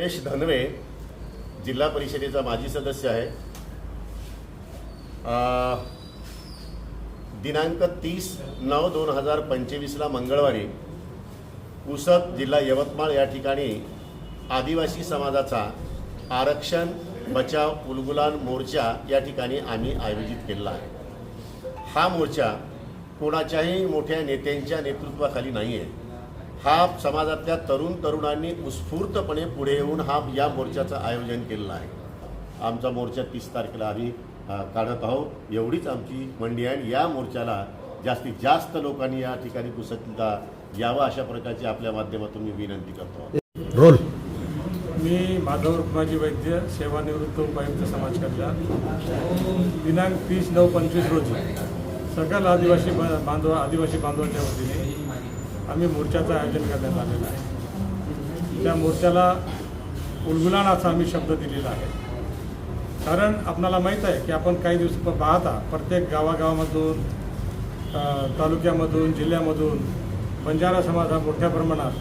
सुरेश धनवे जिल्हा परिषदेचा माजी सदस्य आहे. दिनांक तीस नऊ दोन हजार पंचवीसला मंगळवारी उसद जिल्हा यवतमाळ या ठिकाणी आदिवासी समाजाचा आरक्षण बचाव उलगुलान मोर्चा या ठिकाणी आम्ही आयोजित केलेला आहे. हा मोर्चा कोणाच्याही मोठ्या नेत्यांच्या नेतृत्वाखाली नाही आहे हा समाजातल्या तरुण तरुणांनी उत्स्फूर्तपणे पुढे येऊन हा या मोर्चाचं आयोजन केलेलं आहे. आमचा मोर्चा तीस तारखेला आम्ही काढत आहोत. एवढीच आमची मंडी आहे आणि या मोर्चाला जास्तीत जास्त लोकांनी या ठिकाणी पुसतला यावं अशा प्रकारची आपल्या माध्यमातून मी विनंती करतो. रोल. मी माधव रुक्माजी वैद्य सेवानिवृत्त उपायुक्त समाज कल्याण. दिनांक तीस नऊ पंचवीस रोजी सकल आदिवासी बांधव आदिवासी बांधवाच्या वतीने आम्ही मोर्चाचं आयोजन करण्यात आलेलं आहे. त्या मोर्चाला उलगुलान असा आम्ही शब्द दिलेला आहे. कारण आपणाला माहीत आहे की आपण काही दिवस पाहता प्रत्येक गावागावामधून तालुक्यामधून जिल्ह्यामधून बंजारा समाज हा मोठ्या प्रमाणात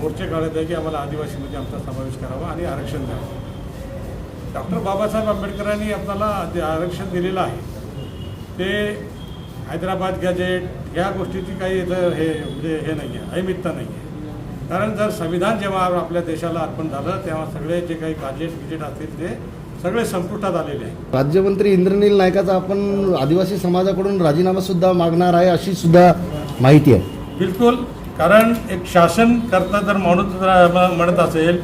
मोर्चे काढत आहे की आम्हाला आदिवासीमध्ये म्हणजे आमचा समावेश करावा आणि आरक्षण द्यावं. डॉक्टर बाबासाहेब आंबेडकरांनी आपल्याला जे आरक्षण दिलेलं आहे ते हैदराबाद गॅजेट या गोष्टीची काही इथं हे म्हणजे हे नाही आहे अमित्ता नाही आहे कारण जर संविधान जेव्हा आपल्या देशाला अर्पण झालं तेव्हा सगळे जे काही गॅजेट गिजेट असतील ते सगळे संपुष्टात आलेले आहे राज्यमंत्री इंद्रनील नायकाचा आपण आदिवासी समाजाकडून राजीनामा सुद्धा मागणार आहे अशी सुद्धा माहिती आहे. बिलकुल कारण एक शासन करता जर माणूस म्हणत असेल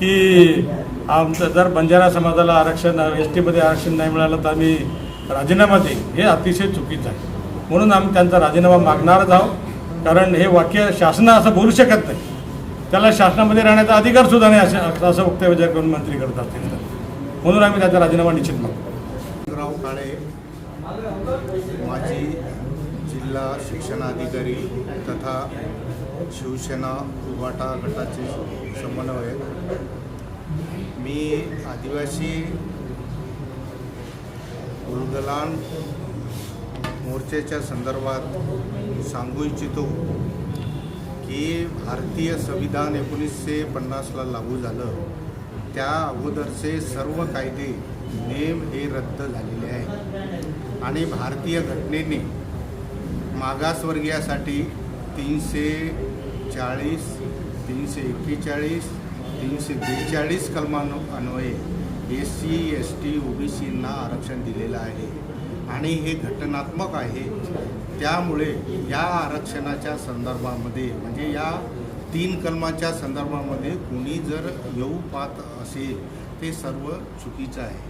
की आमचं जर बंजारा समाजाला आरक्षण एस टीमध्ये आरक्षण नाही मिळालं तर आम्ही राजीनामा देईन हे अतिशय चुकीचं आहे. म्हणून आम्ही त्यांचा राजीनामा मागणारच आहोत. कारण हे वाक्य शासना असं बोलू शकत नाही. त्याला शासनामध्ये राहण्याचा अधिकार सुद्धा नाही असं असं वक्तव्य जर करून मंत्री करतात म्हणून आम्ही त्याचा राजीनामा निश्चित मागतो काळे माजी जिल्हा शिक्षणाधिकारी तथा शिवसेना उभाटा गटाचे समन्वयक. मी आदिवासी उलगलान मोर्चेच्या संदर्भात सांगू इच्छितो की भारतीय संविधान एकोणीसशे पन्नासला लागू झालं. त्या अगोदरचे सर्व कायदे नेम हे रद्द झालेले आहेत आणि भारतीय घटनेने मागासवर्गीयासाठी तीनशे चाळीस तीनशे एक्केचाळीस तीनशे बेचाळीस कलमानु अन्वये S C S T O B सींना आरक्षण दिलेलं आहे. आणि हे घटनात्मक आहे. त्यामुळे या आरक्षणाच्या संदर्भामध्ये म्हणजे या तीन कलमाच्या संदर्भामध्ये कुणी जर येऊ पाहत असेल ते सर्व चुकीचं आहे.